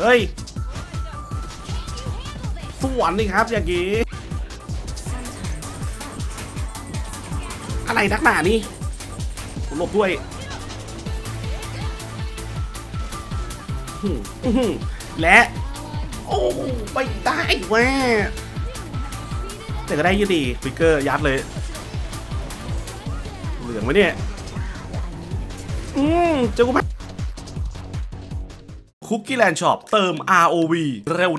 เฮ้ยสวนนี่ครับอย่างงี้อะไรนักหนานี่หลบด้วยและ โอ้ไม่ได้แว่แต่ก็ได้ยี่ดีฟิกเกอร์ยัดเลย เหลืองไหมเนี่ย อืมเจ้ากู คุกกี้แลนด์ช็อปเติม ROV เร็ว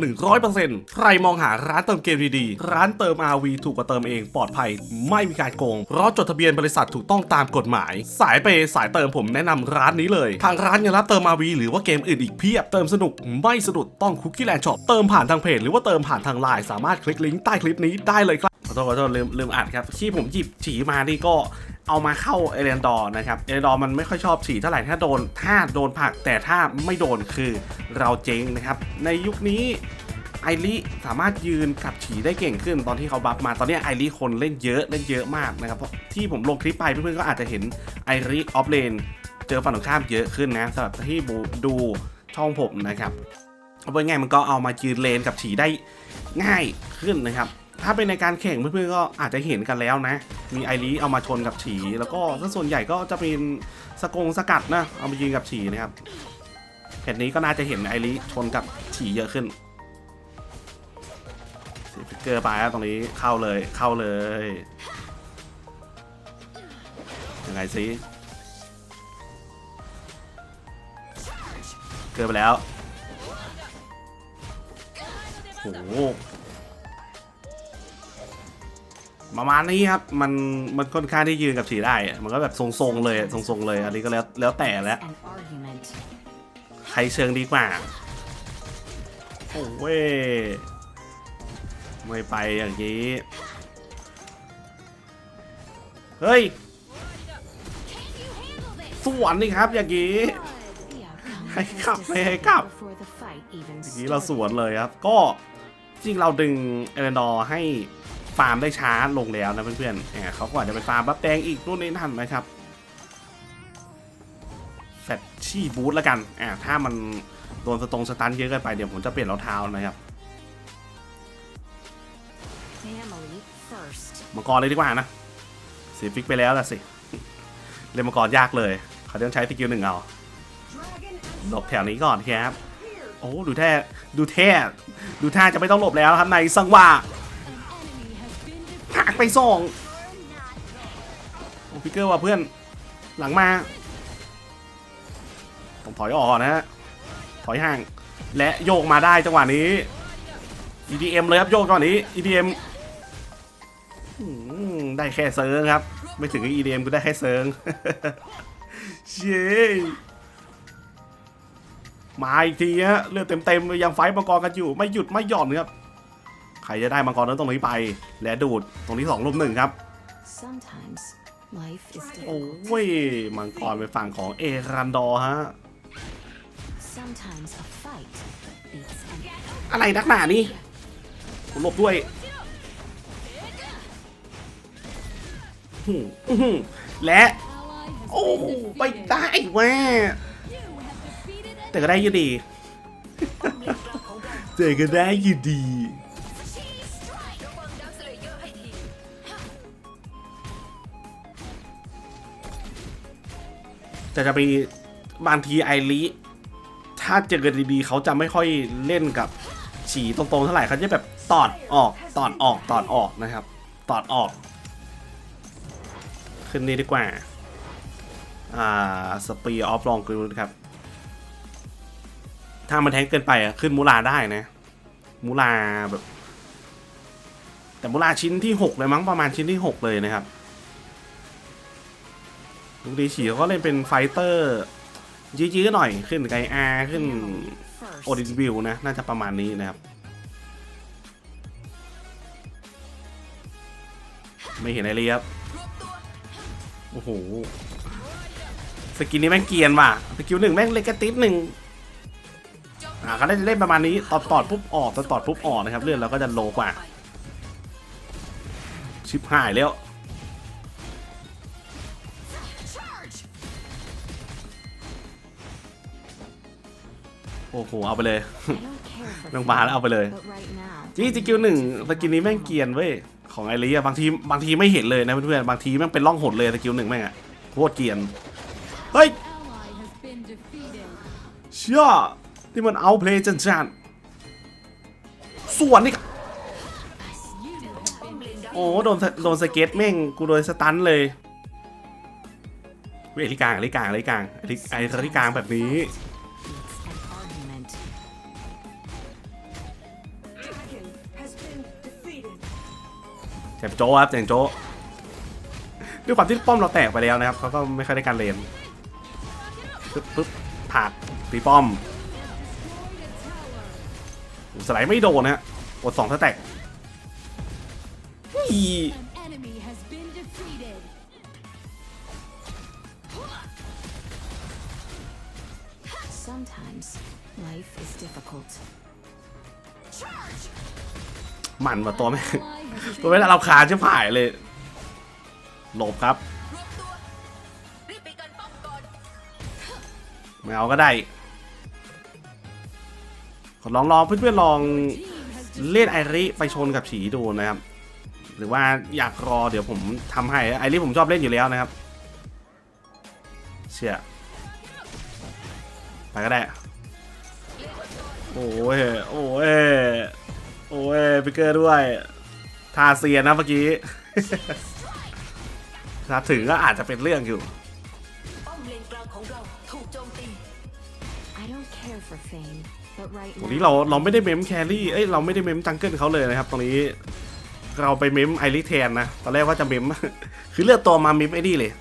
100%ใครมองหาร้านเติมเกมดีๆ ร้านเติม ROV ถูกกว่าเติมเองปลอดภัย ไม่มีการโกง เพราะจดทะเบียนบริษัทถูกต้องตามกฎหมาย สายเปย์สายเติมผมแนะนำร้านนี้เลย ทางร้านยังรับเติม ROV หรือว่าเกมอื่นอีกเพียบ เติมสนุกไม่สะดุดต้องคุกกี้แลนด์ช็อปเติมผ่านทางเพจหรือว่าเติมผ่านทางไลน์สามารถคลิกลิงก์ใต้คลิปนี้ได้เลยครับขอโทษขอโทษลืมลืมอ่านครับที่ผมหยิบฉีมานี่ก็ เอามาเข้าเอเลนดอร์นะครับเอเลนดอร์มันไม่ค่อยชอบฉีเท่าไหร่ถ้าโดนถ้าโดนผักแต่ถ้าไม่โดนคือเราเจ๊งนะครับ ในยุคนี้ไอริสามารถยืนกับฉีได้เก่งขึ้นตอนที่เขาบัฟมาตอนนี้ไอริคนเล่นเยอะเล่นเยอะมากนะครับเพราะที่ผมลงคลิปไปเพื่อนๆก็อาจจะเห็นไอริออฟเลนเจอฝั่งตรงข้ามเยอะขึ้นนะสำหรับที่ดูช่องผมนะครับเอาเป็นไงมันก็เอามายืนเลนกับฉีได้ง่ายขึ้นนะครับ ถ้าเป็นในการแข่งเพื่อนๆก็อาจจะเห็นกันแล้วนะ มีไอรีเอามาชนกับฉี แล้วก็ถ้าส่วนใหญ่ก็จะเป็นสกงสกัดนะ เอามายิงกับฉีนะครับแผ่นนี้ก็น่าจะเห็นไอรีชนกับฉีเยอะขึ้นเสียฟิกเกอร์ไปแล้วตรงนี้เข้าเลยเข้าเลยยังไงสิเกินไปแล้วโห ประมาณนี้ครับ มันมันค่อนข้างที่ยืนกับฉีได้อะมันก็แบบทรงๆเลยทรงๆเลย อันนี้ก็แล้วแล้วแต่แล้ว An argument. ใครเชิงดีกว่าโอ้เว้ยไม่ไปอย่างนี้ เฮ้ยสวนนี่ครับอย่างนี้ The outcome Hay was cặp, hay hay decided cặp. before the fight even อย่างนี้เราส started. วนเลยครับ ก็จริงเราดึงเอเลนดอร์ให้ ฟาร์มได้ช้าลงแล้วนะเพื่อนๆเนี่ยเขาก็อาจจะไปฟาร์มบัฟแดงอีกนู่นนี่นั่นนะครับแฟตชี่บูทแล้วกันอ่าถ้ามันโดนสตรงสตันเยอะเกินไปเดี๋ยวผมจะเปลี่ยนรองเท้านะครับมังกรเลยดีกว่านะเสียฟิกไปแล้วละสิ เล่นมังกรยากเลยเขาต้องใช้สกิลหนึ่งเอาหลบแถวนี้ก่อนครับ โอ้ดูแท่ดูแท่ดูท่าจะไม่ต้องหลบแล้วครับในสังวา ไปส่งโอ้พิกเกอร์ว่ะเพื่อนหลังมาต้องถอยออกนะฮะถอยห่าง และโยกมาได้จังหวะนี้ EDM เลยครับโยกก่อนนี้ EDM ได้แค่เซิร์งครับ ไม่ถึงกับ EDM กูได้แค่เซิร์งเย้มาอีกทีฮะเลือดเต็มๆยังไฟมังกรกันอยู่ ไม่หยุดไม่หย่อนครับ ใครจะได้มังกรนั้นตรงนี้ไป และดูดตรงนี้สองลุมหนึ่งครับ Sometimes life is โอ้ difficult. ยมังกรไปฝั่งของเอรันดอร์ฮะ Sometimes a fight beats an อะไรนักหนานี่ผมหลบด้วยอื้อหืออื้อหือและ โอ้ไม่ได้แว่แต่ก็ได้อยู่ดีแต่ก็ได้อยู่ดี แต่จะมีบางทีไอริถ้าเจอกันดีๆเขาจะไม่ค่อยเล่นกับฉีตรงๆเท่าไหร่เขาจะแบบตอดออกตอดออกตอดออกนะครับ ตอดออก ขึ้นนี้ดีกว่า อ่าสปีออฟลองกรูครับ ถ้ามันแทงเกินไปอะขึ้นมูลาได้นะ มูลาแบบ แต่มูลาชิ้นที่ 6 เลยมั้งประมาณชิ้นที่ 6 เลยนะครับ ลูกดีฉีเขาก็เล่นเป็นไฟเตอร์ยื้อๆหน่อยขึ้นไกอาขึ้น family โอดิน first. วิวนะ น่าจะประมาณนี้นะครับ ไม่เห็นอะไรเลยครับ โอ้โห สกินนี้แม่งเกรียนว่ะ สกิลหนึ่งแม่งเล็กกระติดหนึ่งอ่าก็ได้เล่นประมาณนี้ตอดตอดปุ๊บออกตอดตอดปุ๊บออกนะครับ เลื่อนเราก็จะโลกว่า ชิปหายแล้ว โโอ้โหเอาไปเลย I don't care for ลงมาแล้วเอาไปเลย but right now จี้สกิลหนึ่งสกิลนี้แม่งเกรียนเว้ยของไอรีอะบางทีบางทีไม่เห็นเลยนะเพื่อนๆบางทีแม่งเป็นร่องหนเลยสกิลหนึ่งแม่งอะโคตรเกรียนเฮ้ย ally has been defeated. เชื่อที่มันเอาเพลย์จันจันส่วนนี่ You have been โอ้โดนสโดนสเก็ตแม่งกูโดนสตันเลยเว้ยอลิกลางอลิกลางอลิกลางอลิไออลิกลางแบบนี้ มโจ้ครับแจมโจ้ด้วยความที่ป้อมเราแตกไปแล้วนะครับเขาก็ไม่ค่อยได้การเลนปึ๊บปึ๊บผลักตีป้อมโอ้สไลด์ไม่โดนนะฮะกดสองสแต็กอี an enemy has been defeated. Sometimes life is difficult. มันว่ะตัวไม่ Ally has ตัวไม่ได้เราคาญชิบหายเลย หลบครับ ไม่เอาก็ได้ ขอลองลองเพื่อนๆลองเล่นไอริไปชนกับฉีดูนะครับ หรือว่าอยากรอเดี๋ยวผมทำให้ไอริผมชอบเล่นอยู่แล้วนะครับ เชี่ยไปก็ได้ โอ้ย โอ้ย โอ้ยปิกเกอร์ด้วย ทาเซียนนะเมื่อกี้ถ้าถึงก็อาจจะเป็นเรื่องอยู่ป้อมเลนกลางของเราถูกโจมตี I don't care for fame, but right ตรงนี้ now เราเราไม่ได้เมมแครี่เอ้ยเราไม่ได้เมมจังเกิลเขาเลยนะครับ ตรงนี้เราไปเมมไอริแทนนะ ตอนแรกว่าจะเมม คือเลือกตัวมาเมมไอ้นี่เลย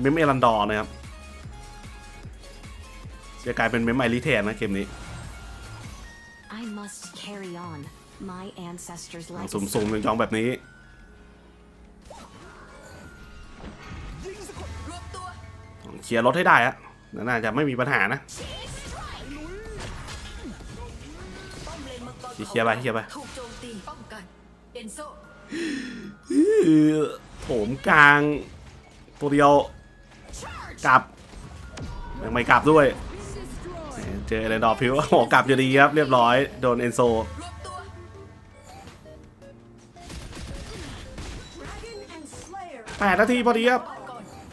เมมเอรันดอร์นะครับ จะกลายเป็นเมมไอริแทนนะเกมนี้ I must carry on my ancestors' สุ่ม legacy. สุ่มๆยองๆแบบนี้ เคลียร์รถให้ได้อะน่าจะไม่มีปัญหานะป้อมเลนมังกรเคลียร์ไปเคลียร์ไปถูกโจมตีป้องกันเอนโซคือโถมกลาง ตัวเดียว กลับยังไม่กลับด้วย destroyed. เจอเอเลนดอร์พิวโอ้โหกลับอยู่ดีครับ เรียบร้อย โดนเอนโซ 8นาทีพอดีครับ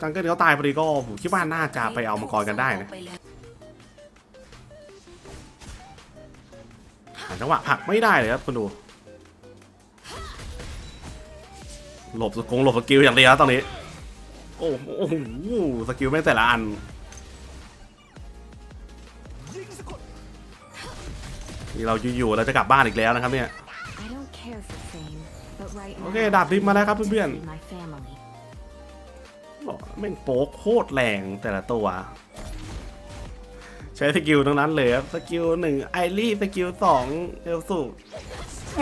จังเกิลเขาตายพอดีก็ผมคิดว่าน่าจะไปเอามังกรกันได้นะจังหวะผักไม่ได้เลยครับคุณดู หลบสกงหลบสกิลอย่างเดียวตอนนี้ โอ้โหสกิลไม่แต่ละอันนี่เราอยู่ๆเราจะกลับบ้านอีกแล้วนะครับเนี่ย โอเคดาบดิบมาแล้วครับเพื่อนๆ my family. ๆแม่งโป๊กโคตรแรงแต่ละตัว ใช้สกิลทั้งนั้นเลยครับสกิลหนึ่งไอรีสกิลสองเอลสู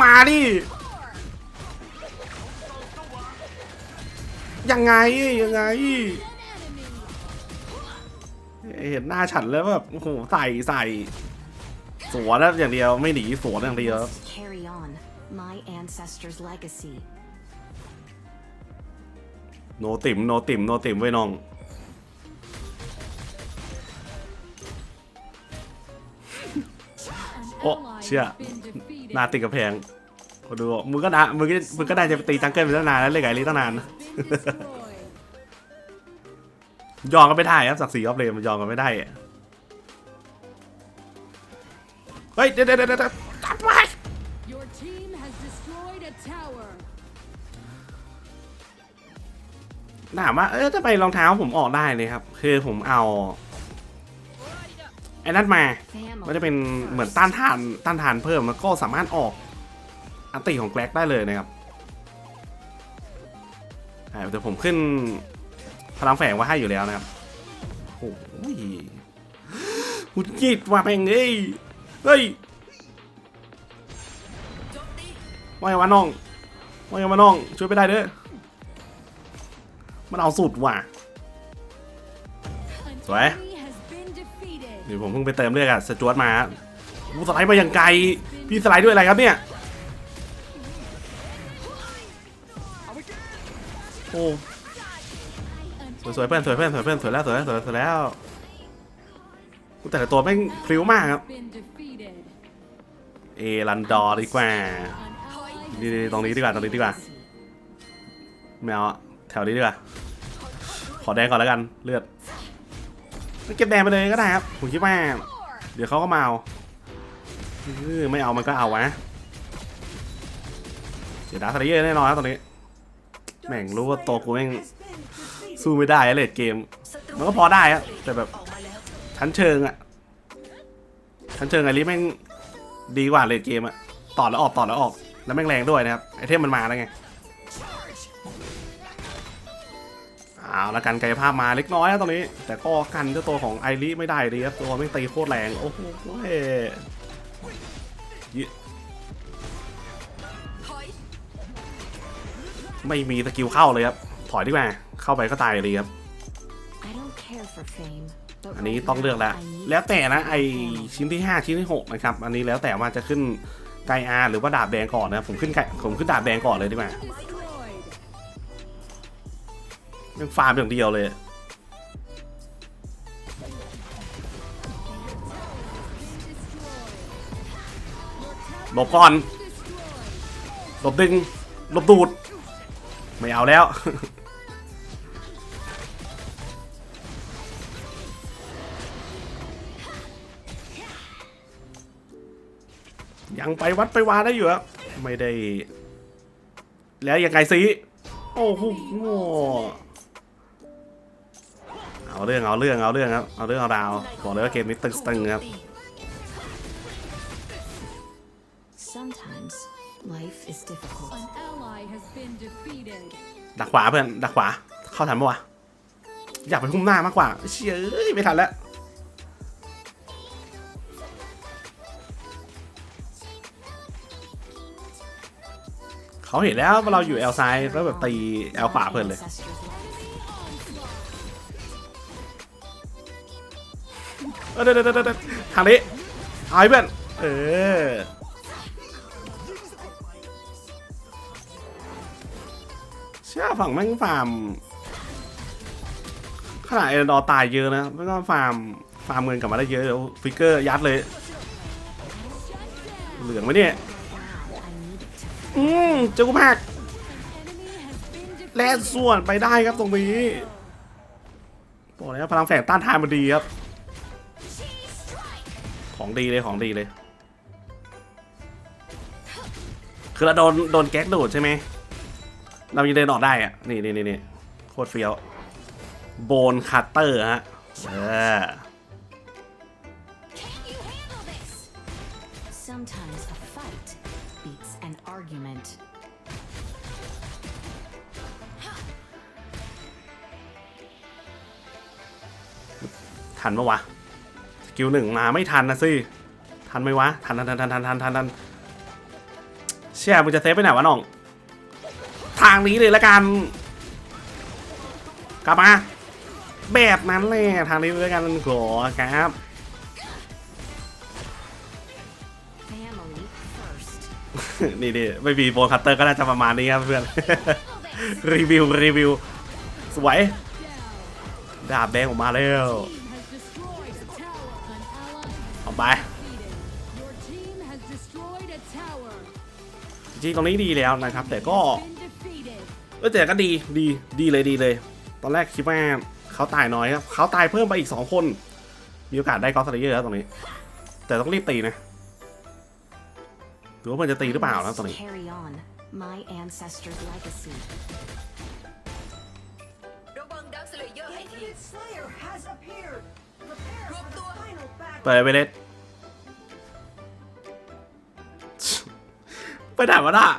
มาดิยังไงยังไง เห็นหน้าฉันแล้วแบบโอ้โหใส่ใส่สวนนะอย่างเดียวไม่หนีสวนอย่างเดียว my ancestors' legacy. โนติมโนติมโนติมไว้น้อง An Oh, ally shit. has been defeated. หนาติดกับแพงคนดูบอกมึงก็นะมึงก็มึงก็ได้จะไปตีจังเกิลไปตั้งนานแล้วเลยไงลีตั้งนาน Been destroyed. ยอมกันไม่ได้ครับศักดิ์ศรีออฟเลนมันยอมกันไม่ได้อะเฮ้ยเดี๋ยวเดี๋ยวเดี๋ยวเดี๋ยวจับไว้ ถามว่าเออทำไมรองเท้าผมออกได้เลยครับ คือผมเอาไอ้นั่นมามันจะเป็นเหมือนต้านทานต้านทานเพิ่มแล้วก็สามารถออกอันติของแกลกได้เลยนะครับอ่าเดี๋ยวผมขึ้นพลังแฝงไว้ให้อยู่แล้วนะครับโอ้ยหุดกิดว่าแม่งเอ้ยเฮ้ยโจมตีว่าไงวะน้องว่าไงวะน้องช่วยไปได้เด้อ มันเอาสุดว่ะ An Sorry. enemy has been defeated. เดี๋ยวผมเพิ่งไปเติมเลือดอะสจวตมาอู้สไลด์มาอย่างไกล พี่สไลด์ด้วยอะไรครับเนี่ย โอ้ An สวยๆเพื่อนสวยเพื่อนสวยเพื่อนสวยแล้วสวยแล้วสวยแล้วสวยแล้วแต่ละตัวแม่งพริ้วมากครับ เอรันดอร์ดีกว่านี่ตรงนี้ดีกว่าตรงนี้ดีกว่าไม่เอา แถวนี้ดีกว่า ขอแดงก่อนแล้วกัน เลือดเก็บแดงไปเลยก็ได้ครับ ผมคิดว่า เดี๋ยวเขาก็มาเอาไม่เอามันก็เอาวะ เดี๋ยวดาร์คเยอร์แน่นอนครับตรงนี้ แม่งรู้ว่าตัวกูแม่งสู้ไม่ได้เลดเกม มันก็พอได้อะแต่แบบออกมาแล้วชั้นเชิงอะชั้นเชิงไอริแม่งดีกว่าเลดเกมอะต่อแล้วออกต่อแล้วออก แล้วแม่งแรงด้วยนะครับไอเทมมันมาแล้วไง เอาละกันกายภาพมาเล็กน้อยนะตรงนี้ แต่ก็กันเจ้าตัวของไอริไม่ได้ดีครับตัวไม่ตีโคตรแรงโอ้โหเยไม่มีสกิลเข้าเลยครับถอยดีกว่าเข้าไปก็ตายเลยครับอันนี้ต้องเลือกแล้ว แล้วแต่นะไอชิ้นที่ 5 ชิ้นที่6นะครับอันนี้แล้วแต่ว่าจะขึ้นไกอาหรือว่าดาบแดงก่อนนะผมขึ้นไกผมขึ้นดาบแดงก่อนเลยดีกว่า ยังฟาร์มอย่างเดียวเลย หลบก่อน หลบดึง หลบดูด ไม่เอาแล้ว ยังไปวัดไปวาได้อยู่ครับไม่ได้ แล้วยังไงสิโอ้โห เอาเรื่องเอาเรื่องเอาเรื่องครับเอาเรื่องเอาราวบอกเลยว่าเกมนี้ตึงๆครับ Sometimes life is difficult. An ally has been defeated. ดักขวาเพื่อนดักขวาเข้าทันปะวะอยากไปพุ่มหน้ามากกว่าเชี่ยเอ้ยไม่ทันแล้วเขาเห็นแล้วว่าเราอยู่แอลซ้ายแล้วแบบตีแอลขวาเพลินเลย เดี๋ยวเดี๋ยวทางนี้เอาให้เพื่อนเออเชื่อฝั่งแม่งฟาร์มขนาดเอรดอตายเยอะนะไม่ก็ฟาร์มฟาร์มเงินกลับมาได้เยอะเดี๋ยวฟิกเกอร์ยัดเลย เหลืองไหมเนี่ยอืมเจ้ากูพักแล่นส่วนไปได้ครับตรงนี้บอกเลยว่าพลังแฝงต้านทานมันดีครับ ของดีเลยของดีเลย คือเราโดนโดนแก๊กดูดใช่ไหม เรายังเดินออกได้อะนี่นี่นี่นี่โคตรเฟี้ยว โบนคัตเตอร์ฮะเออ Sometimes a fight beats an argument. ทันปะวะส กิลหนึ่งมาไม่ทันนะสิทันไหมวะ ทันทันทันทันทันทันทันทันเชี่ยมึงจะเซฟไปไหนวะน้อง ทางนี้เลยละกัน กลับมาแบบนั้นเลยทางนี้เลยละกันขอครับนี่ดิไม่มีโบนคัตเตอร์ก็น่าจะประมาณนี้ครับเพื่อน รีวิว รีวิว สวย ดาบแดงออกมาแล้ว ไป defeated. Your team has destroyed a tower. จริงๆตรงนี้ดีแล้วนะครับ แต่ก็ Been defeated. เออแต่ก็ดีดีดีเลยดีเลย ตอนแรกคิดว่าเขาตายน้อยครับเขาตายเพิ่มไปอีกสองคน มีโอกาสได้กอล์ฟสไลเยอร์แล้วตรงนี้ แต่ต้องรีบตีนะหรือว่ามันจะตีหรือเปล่า I นะ must ตรงนี้ Carry on my ancestors' legacy. ระวังดักสเลเยอร์ให้ที Infinite Slayer has appeared. Prepare for the final battle. เปิดไปเลย ไปไหนวะน่ะ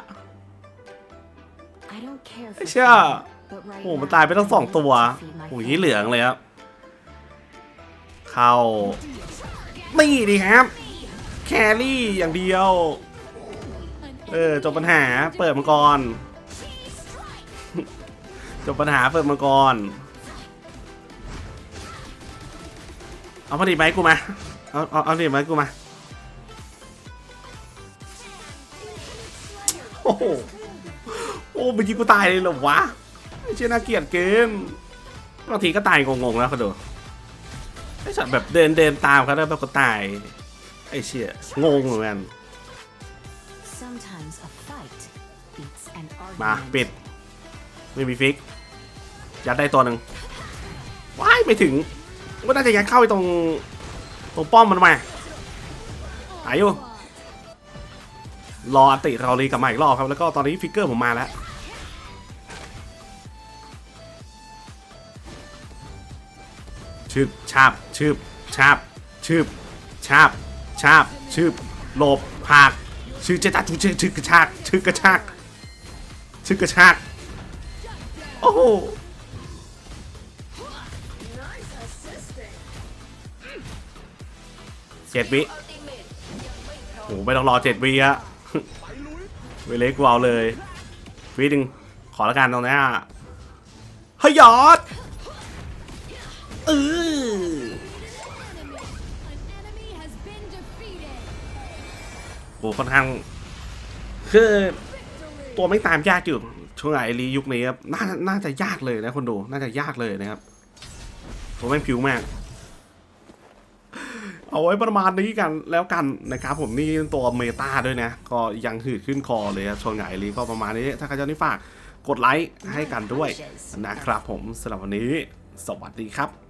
I don't care ไอ้ for เชี่ย fame, but right โอ้โหมัน now ตายไปตั้ง I สอง need ตัว to feed my โอ้โหยี่ family. เหลืองเลยครับ เข้านี่ดีครับ แครี่อย่างเดียว An เออจบปัญหาเปิดมังกร จบปัญหาเปิดมังกร เอาพอดีไหมกูมา เอาเอาเอาดีไหมกูมา โอ้โหโอ้เมื่อกี้กูตายเลยเหรอวะไม่ใช่น่าเกลียดเกินบางทีก็ตายงงๆแล้วเขาดูไอ้สัตว์แบบเดินเดินตามเขาแล้วแบบก็ตายไอ้เชี่ยงงเหมือนกัน Sometimes a fight beats an มา argument. ปิด ไม่มีฟิกยัดได้ตัวหนึ่งว้ายไม่ถึงก็น่าจะยัดเข้าไปตรงตรงป้อมมันทำไมาหายอยู่ รออันติเราลีกลับมาอีกรอบครับ แล้วก็ตอนนี้ฟิกเกอร์ผมมาแล้วชืบชาบชืบชาบชืบชาบชาบชืบหลบผากชื่อเจตาจูเชชื่อกระชากชื่อกระชากชื่อกระชากโอ้โหเจ็ดวิโอ้ไม่ต้องรอเจ็ดวิอะ เวเล็กกูเอาเลยวิหนึ่งขอละกันตรงนี้อะเฮ้ยหยอดเออ An enemy has been defeated. โหค่อนข้างคือตัวไม่ตามยากอยู่ช่วงไอรียุคนี้ครับน่าน่าจะยากเลยนะคนดูน่าจะยากเลยนะครับตัวแม่งผิวมาก เอาไว้ประมาณนี้กันแล้วกันนะครับผมนี่ตัวเมตาด้วยนะ ก็ยังหืดขึ้นคอเลยครับช่ลีก็ประมาณนี้ ถ้าใครจะนี่ฝากกดไลค์ให้กันด้วยนะครับผมสำหรับวันนี้ สวัสดีครับ